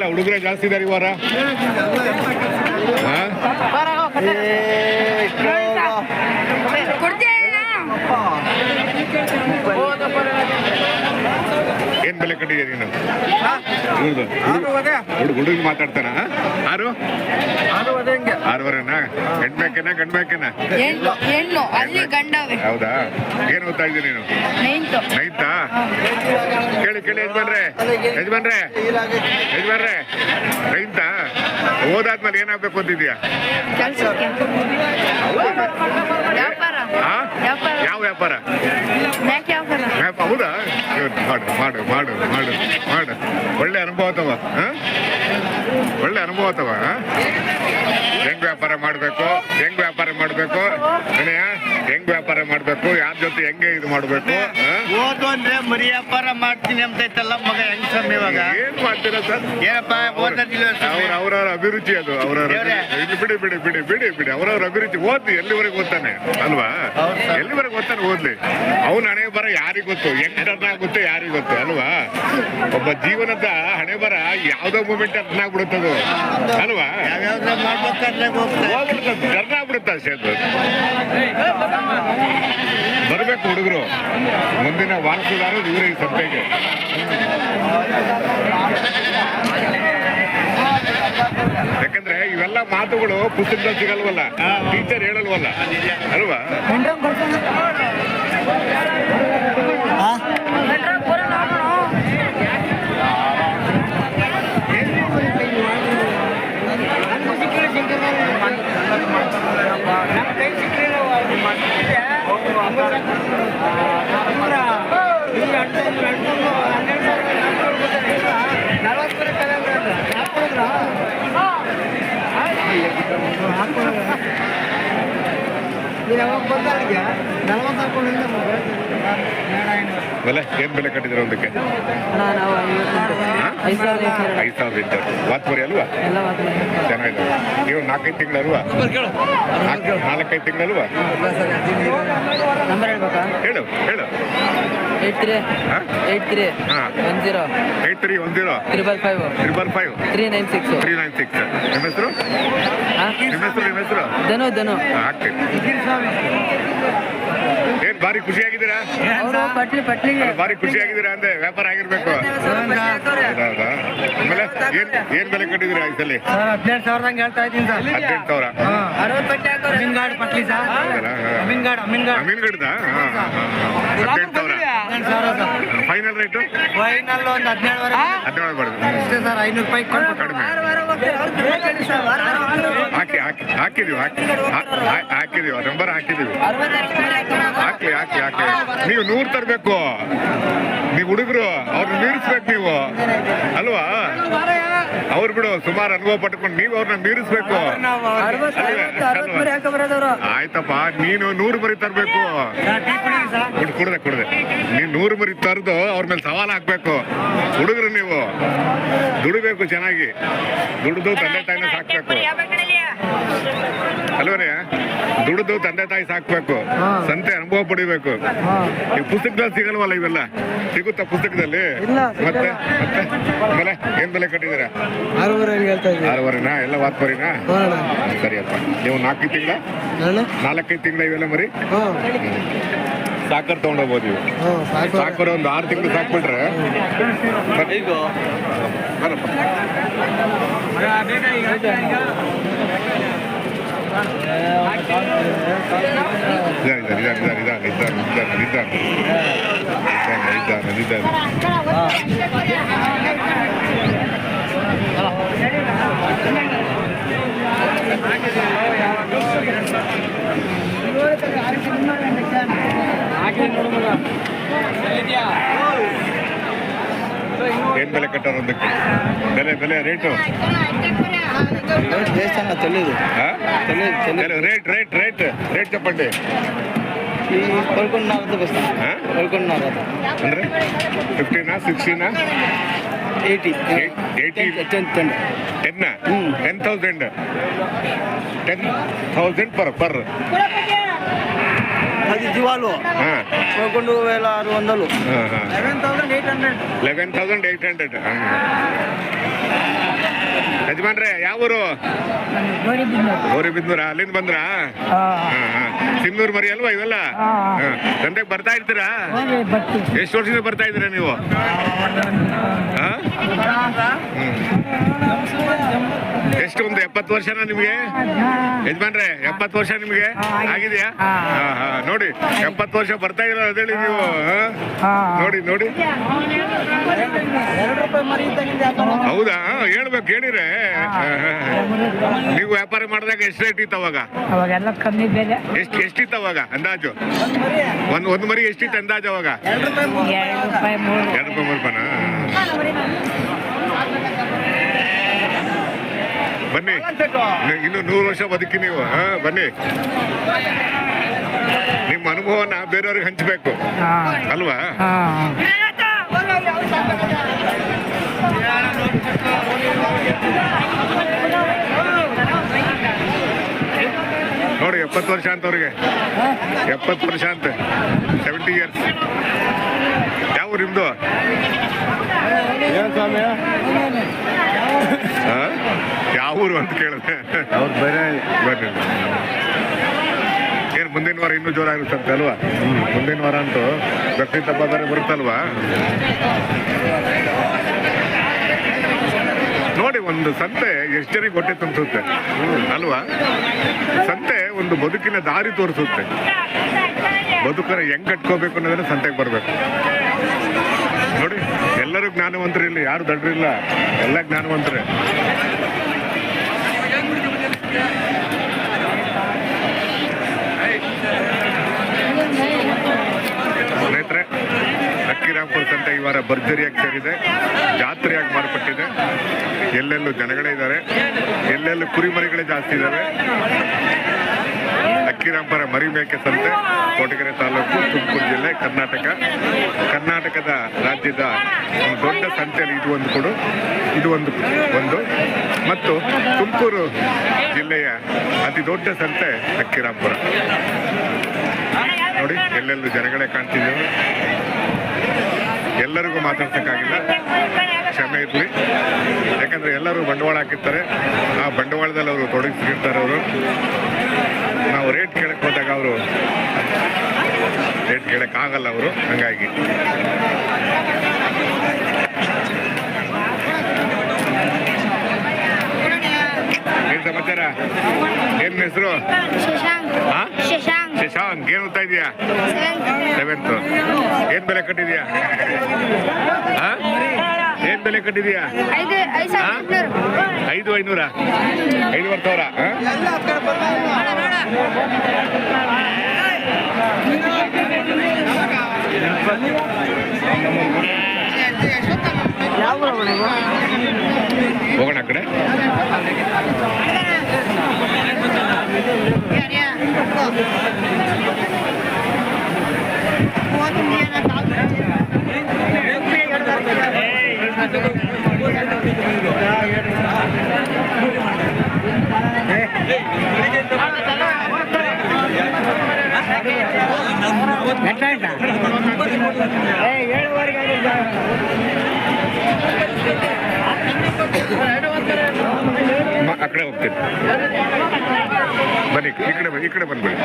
ಎಲ್ಲ ಹುಡುಗರೇ ಜಾಸ್ತಿ ಇದಾರೆ ಇವರ ಏನ್ ಬೆಲೆ ಕಟ್ಟಿದೆ ನೀನು? ಹುಡುಗರಿಗೆ ಮಾತಾಡ್ತಾನ? ಆರು? ಆರೂವರೆನಾ? ಗಂಡ್ಬೇಕೇನಾ ಗಂಡ್ಬೇಕೇನಾ ಹೌದಾ? ಏನ್ ಓದ್ತಾ ಇದ್ದೀನಿ ನೀನು? ನೈನ್ತಾ ಕೇಳಿ ಕೇಳಿ ಯಜಮಾನ್ರೆ ಯಜಮಾನ್ರೆ ಯಜಮಾನ್ರೆ ನೈನ್ತಾ ಓದಾದ್ಮೇಲೆ ಏನಾಗ್ಬೇಕು ಅಂತಿದ್ಯಾ? ಯಾವ ವ್ಯಾಪಾರ? ಹೌದಾ? ಮಾಡು ಮಾಡು ಮಾಡು ಮಾಡು ಮಾಡು. ಒಳ್ಳೆ ಅನುಭವ ತವ ಒಳ್ಳೆ ಅನುಭವ ತವ ಹೆಂಗ್ ವ್ಯಾಪಾರ ಮಾಡ್ಬೇಕು? ಹೆಂಗ್ ವ್ಯಾಪಾರ ಮಾಡ್ಬೇಕು? ಹೆಂಗ್ ವ್ಯಾಪಾರ ಮಾಡ್ಬೇಕು? ಯಾರ ಜೊತೆ ಹೆಂಗೆ ಇದು ಮಾಡ್ಬೇಕು? ಓದು ಅಂದ್ರೆ ಮರಿ ವ್ಯಾಪಾರ ಮಾಡ್ತೀನಿ ಅಂತ ಐತಲ್ಲ ಮಗ ಹೆಂಗ್ ಸ್ವಾಮಿ ಇವಾಗ? ಏನ್ ಮಾಡ್ತೀರಾ ಸರ್? ಏನಪ್ಪ ಓದೋದಿಲ್ಲ ಸ್ವಾಮಿ? ಅವ್ರ ಅವ್ರವ್ರ ಅಭಿರುಚಿ ಅದು ಅವ್ರವ್ರ. ಇಲ್ಲಿ ಬಿಡಿ ಬಿಡಿ ಬಿಡಿ ಬಿಡಿ ಬಿಡಿ. ಅವ್ರವ್ರ ಅಭಿರುಚಿ. ಓದ್ಲಿ ಎಲ್ಲಿವರೆಗೆ ಓದ್ತಾನೆ? ಅಲ್ವಾ. ಎಲ್ಲಿವರೆಗೆ ಓದ್ತಾನೆ? ಓದ್ಲಿ. ಅವ್ನ ಹಣೆ ಬರ ಯಾರಿಗ್ ಗೊತ್ತು? ಹೆಂಗ್ ಟರ್ನ್ ಆಗುತ್ತೆ ಯಾರಿಗ್ ಗೊತ್ತು? ಅಲ್ವಾ? ಒಬ್ಬ ಜೀವನದ ಹಣೆ ಬರ ಯಾವ್ದೋ ಮೂಮೆಂಟ್ ಟರ್ನ್ ಆಗ್ಬಿಡುತ್ತದು. ಅಲ್ವಾ? ಯಾವ ಟರ್ನ್ ಆಗ್ಬಿಡುತ್ತೆ ಅಷ್ಟೇ ಬರ್ಬೇಕು ಹುಡುಗರು. ಮುಂದಿನ ವಾರಸುದಾರ ಇವರಿಗೆ ಈ ಸಂತೆಗೆ ಯಾಕಂದ್ರೆ ಇವೆಲ್ಲ ಮಾತುಗಳು ಪುಸ್ತಕದಲ್ಲಿ ಸಿಗಲ್ವಲ್ಲ? ಟೀಚರ್ ಹೇಳಲ್ವಲ್ಲ? ಅಲ್ವಾ? ನೀನು ಬೆಲೆ ಏನು ಬೆಲೆ ಕಟ್ಟಿದ್ರು ಒಂದಕ್ಕೆ ಐದು ಸಾವಿರದ ಇದ್ದಾರೆ ವಾತ್ಮರಿ ಅಲ್ವಾ? ಚೆನ್ನಾಗಿದೆ. ನೀವು ನಾಲ್ಕೈದು ತಿಂಗಳು ಅಲ್ವಾ? ನಾಲ್ಕೈದು ತಿಂಗಳು ಅಲ್ವಾ? ಹೇಳು ಹೇಳು. Eight three? Eight three. One zero. Eight three one zero. Triple five triple five three nine six three nine six ನಿಮ್ಮ ಹೆಸರು? ನಿಮ್ಮ ಹೆಸರು ನಿಮ್ಮ ಹೆಸರು? ಧನು ಧನು. ಭಾರಿ ಖುಷಿಯಾಗಿದ್ದೀರಾ? ಬಾರಿ ಖುಷಿಯಾಗಿದ್ದೀರಾ ಅಂದ್ರೆ ವ್ಯಾಪಾರ ಆಗಿರ್ಬೇಕು. ಆಮೇಲೆ ಏನ್ ಏನ್ ಬೆಲೆ ಕಟ್ಟಿದ್ದೀರಾ ಈ ಸಲ? ಹದಿನೆಂಟು ಸಾವಿರದಂಗೆ ಹೇಳ್ತಾ ಇದ್ದೀನಿ ಸರ್. ಹದಿನೆಂಟು ಸಾವಿರ? ಅಮೀನ್ಗಾಡ್ ಪಟ್ಲಿ ಸರ್. ಅಮೀನ್ಗಾಡ್ ಅಮೀನ್ಗಾಡ್ ಮೀನುಗಡ್ದ ಹದಿನೆಂಟು ಸಾವಿರ. ಫೈನಲ್ ರೇಟು ಫೈನಲ್ ಒಂದು ಹದಿನೇಳು ಹದಿನೇಳು ಅಷ್ಟೇ ಸರ್ ಐನೂರು ರೂಪಾಯಿ ಕೊಟ್ಟು ಕಡಿಮೆ. ಹಾಕಿ ಹಾಕಿ ಹಾಕಿದೀವಿ ಹಾಕಿ. ಹಾಕಿದೀವಿ ನಂಬರ್ ಹಾಕಿದೀವಿ. ಹಾಕ್ಲಿ ಹಾಕಿ ಯಾಕೆ ನೀವು ನೂರ್ ತರ್ಬೇಕು. ನೀವು ಹುಡುಗರು ಅವ್ರನ್ನ ಮೀರಿಸ್ಬೇಕು ನೀವು. ಅಲ್ವಾ? ಅವ್ರು ಬಿಡು, ಸುಮಾರು ಅನುಭವ ಪಟ್ಕೊಂಡು ನೀವು ಅವ್ರನ್ನ ಮೀರಿಸ್ಬೇಕು. ಆಯ್ತಪ್ಪ, ನೀನು ನೂರು ಮರಿ ತರ್ಬೇಕು. ಕುಡ್- ಕುಡ್ದೆ ಕುಡ್ದೆ. ನೀನ್ ನೂರು ಮರಿ ತರ್ದು ಅವ್ರ ಮೇಲೆ ಸವಾಲ್ ಹಾಕ್ಬೇಕು. ಹುಡುಗರು ನೀವು. ದುಡಿಬೇಕು ಚೆನ್ನಾಗಿ. ದುಡಿದು ತಂದೆ ತಾಯಿನ ಸಾಕ್ಬೇಕು. ಅಲ್ವನೇ ದುಡಿದು ತಂದೆ ತಾಯಿ ಸಾಕ್ಬೇಕು ಸಂತೆ ಅನುಭವ ಪಡಿಬೇಕು. ಈ ಪುಸ್ತಕದಲ್ಲಿ ಸಿಗಲ್ವಲ್ಲ ಇವೆಲ್ಲ? ಸಿಗುತ್ತಾ ಪುಸ್ತಕದಲ್ಲಿ? ಮತ್ತೆ ಮತ್ತೆ? ಆಮೇಲೆ ಏನ್ ಬೆಲೆ ಕಟ್ಟಿದ್ದೀರಾ? ಆರೂವರೆ ಹೇಳ್ತಾ ಇದ್ದೀವಿ ಆರೂವರೆನಾ? ಎಲ್ಲ ವಾತ್ಪರಿನಾ ಸರಿಯಪ್ಪ ನೀವು ನಾಲ್ಕೈದು ತಿಂಗಳ? ನಾಲ್ಕೈದು ತಿಂಗಳ ಇವೆಲ್ಲ ಮರಿ? ಸಾಕರ್ ತಗೊಂಡೋಗ್ಬೋದು ಇವು ಸಾಕರ್. ಒಂದು ಆರು ತಿಂಗಳು ಸಾಕ್ಬಿಟ್ರೆ? ಬರಪ್ಪ ಇದ್ದಾನೆ ಏನ್ ಬೆಲೆ ಕಟ್ಟಾರ ಒಂದಕ್ಕೆ ಬೆಲೆ ಬೆಲೆ ರೇಟು? చేస్తాను తెలియదు తెలియదు రేట్ రేట్ రేట్ రేట్ చెప్పండి. పదకొండున్నర వస్తాను పదకొండున్నర అంటే ఫిఫ్టీనా సిక్స్టీనా? Eighty. Eighty? Ten ten ten. Ten thousand? Ten thousand per per. పది జీవాలు. పదకొండు వేల ఆరు వందలు. Eleven thousand eight hundred eleven thousand eight hundred ಯಜಮಾನ್ರೆ ಯಾವ ಊರು? ಗೌರಿಬಿದ್ನೂರ ಅಲ್ಲಿಂದ ಬಂದ್ರಾ? ಹಾ, ಹಾ. ಸಿಂಧೂರ್ ಮರಿ ಅಲ್ವಾ ಇವೆಲ್ಲ? ಗಂಟೆಗೆ ದಂಧೆಗೆ ಬರ್ತಾ ಇರ್ತೀರಾ? ಎಷ್ಟು ವರ್ಷದಿಂದ ಬರ್ತಾ ಇದ್ದೀರಾ ನೀವು. ಎಷ್ಟು ಒಂದು ಎಪ್ಪತ್ತು ವರ್ಷನಾ ನಿಮಗೆ? ಯಜಮಾನ್ರೆ ಎಪ್ಪತ್ತು ವರ್ಷ ನಿಮಗೆ? ಆಗಿದೆಯಾ. ನೋಡಿ ಎಪ್ಪತ್ತು ವರ್ಷ ಬರ್ತಾ ಇರೋ ಅದೇಳಿ ನೀವು? ನೋಡಿ ನೋಡಿ. ಹೌದಾ? ಹೇಳ್ಬೇಕು ಹೇಳಿದ್ರೆ. ಹಾ, ಹಾ. ನೀವು ವ್ಯಾಪಾರ ಮಾಡಿದಾಗ ಎಷ್ಟು ರೇಟ್ ಇತ್ತು ಅವಾಗ? ಎಷ್ಟು ಎಷ್ಟಿತ್ತು ಅವಾಗ ಅಂದಾಜು? ಒಂದು ಒಂದು ಮರಿ ಎಷ್ಟಿತ್ತು ಅಂದಾಜು ಅವಾಗ? ಎರಡು ರೂಪಾಯಿ ಮೂರು ಎರಡು ರೂಪಾಯಿ ಮೂರು. ಎರಡು ರೂಪಾಯಿ ಮೂರು ರೂಪಾಯಿನಾ? ಬನ್ನಿ. ಇನ್ನು- ನೂರು ವರ್ಷ ಬದುಕಿ ನೀವು ಹಾ ಬನ್ನಿ. ನಿಮ್ಮ ಅನುಭವನ ಬೇರೆಯವ್ರಿಗೆ ಹಂಚಬೇಕು. ಹಾ. ಅಲ್ವಾ? ಹಾ. ನೋಡಿ ಎಪ್ಪತ್ತು ವರ್ಷ ಅಂತ ಅವ್ರಿಗೆ. ಎಪ್ಪತ್ತು ವರ್ಷ ಅಂತ. ಸೆವೆಂಟಿ ಇಯರ್ಸ್ ಯಾವ ನಿಮ್ದು? ಆ? ಊರು ಅಂತ ಕೇಳಿದೆ. ಅವ್ರು ಬೇರೆ ಏನು ಮುಂದಿನ ವಾರ ಇನ್ನೂ ಅಂತ ಅಲ್ವಾ? ಮುಂದಿನ ವಾರ ಅಂತೂ ಗಟ್ಟಿ ತಪ್ಪ ಬೇರೆ ಬರುತ್ತಲ್ವಾ? ನೋಡಿ ಒಂದು ಸಂತೆ ಎಷ್ಟು ಜನಕ್ಕೆ ಹೊಟ್ಟೆ ತುಂಬಿಸುತ್ತೆ? ಅಲ್ವಾ? ಸಂತೆ ಒಂದು ಬದುಕಿನ ದಾರಿ ತೋರಿಸುತ್ತೆ. ಬದುಕನ್ನ ಹೆಂಗ್ ಕಟ್ಕೋಬೇಕು ಅನ್ನೋದನ್ನ ಸಂತೆಗೆ ಬರಬೇಕು. ನೋಡಿ ಎಲ್ಲರೂ ಜ್ಞಾನವಂತರಿಲ್ಲ ಯಾರು ದಡ್ರಿಲ್ಲ. ಎಲ್ಲ ಜ್ಞಾನವಂತರೇ. ಸ್ನೇಹಿತರೆ ಅಕ್ಕಿರಾಮ್ಪುರ ಸಂತೆ ಈ ವಾರ ಭರ್ಜರಿಯಾಗಿ ಸೇರಿದೆ, ಜಾತ್ರೆಯಾಗಿ ಮಾರ್ಪಟ್ಟಿದೆ. ಎಲ್ಲೆಲ್ಲೂ ಜನಗಳೇ ಇದ್ದಾರೆ. ಎಲ್ಲೆಲ್ಲೂ ಕುರಿಮರಿಗಳೇ ಜಾಸ್ತಿ ಇದ್ದಾವೆ ಅಕ್ಕಿರಾಂಪುರ ಮರಿ ಮೇಕೆ ಸಂತೆ, ಕೋಟಗೆರೆ ತಾಲೂಕು ತುಮಕೂರು ಜಿಲ್ಲೆ ಕರ್ನಾಟಕ. ಕರ್ನಾಟಕದ ರಾಜ್ಯದ ದೊಡ್ಡ ಸಂತೆಯಲ್ಲಿ ಇದು ಒಂದು ಕೊಡು, ಇದು ಒಂದು ಒಂದು. ಮತ್ತು ತುಮಕೂರು ಜಿಲ್ಲೆಯ ಅತಿ ದೊಡ್ಡ ಸಂತೆ ಅಕ್ಕಿರಾಂಪುರ. ನೋಡಿ, ಎಲ್ಲೆಲ್ಲೂ ಜನಗಳೇ ಕಾಣ್ತಿದ್ದೇವೆ. ಎಲ್ಲರಿಗೂ ಮಾತಾಡ್ತಕ್ಕಾಗಿಲ್ಲ ಕ್ಷಮೆ ಇರಲಿ. ಯಾಕಂದ್ರೆ ಎಲ್ಲರೂ ಬಂಡವಾಳ ಹಾಕಿರ್ತಾರೆ. ಆ ಬಂಡವಾಳದಲ್ಲಿ ಅವರು ತೊಡಗಿಸಿರ್ತಾರೆ ಅವರು. ನಾವು ರೇಟ್ ಕೇಳಕ್ಕೆ ಹೋದಾಗ ಅವರು ರೇಟ್ ಕೇಳಕ್ ಆಗಲ್ಲ ಅವರು ಹಂಗಾಗಿ. ಏನ್ ಸಮಾಚಾರ? ಏನ್ ಹೆಸರು? ಶಶಾಂಕ್. ಏನು ಓದ್ತಾ ಇದೀಯಾ ಸೆವೆಂತ್ ಏನ್ ಬೆಲೆ ಕಟ್ಟಿದ್ಯಾ ಏನು ಬೆಲೆ ಕಟ್ಟಿದ್ಯಾ ಐದು ಐನೂರ ಐದುವರೆ ಸಾವಿರ ಆ? ಎಲ್ಲ ಹತ್ತು ಕಡೆ ಕಡೆ ಹೋಗ್ತೀನಿ. ಬನ್ನಿ ಈ ಕಡೆ ಈ ಕಡೆ ಬಂದ್ಬಿಡಿ.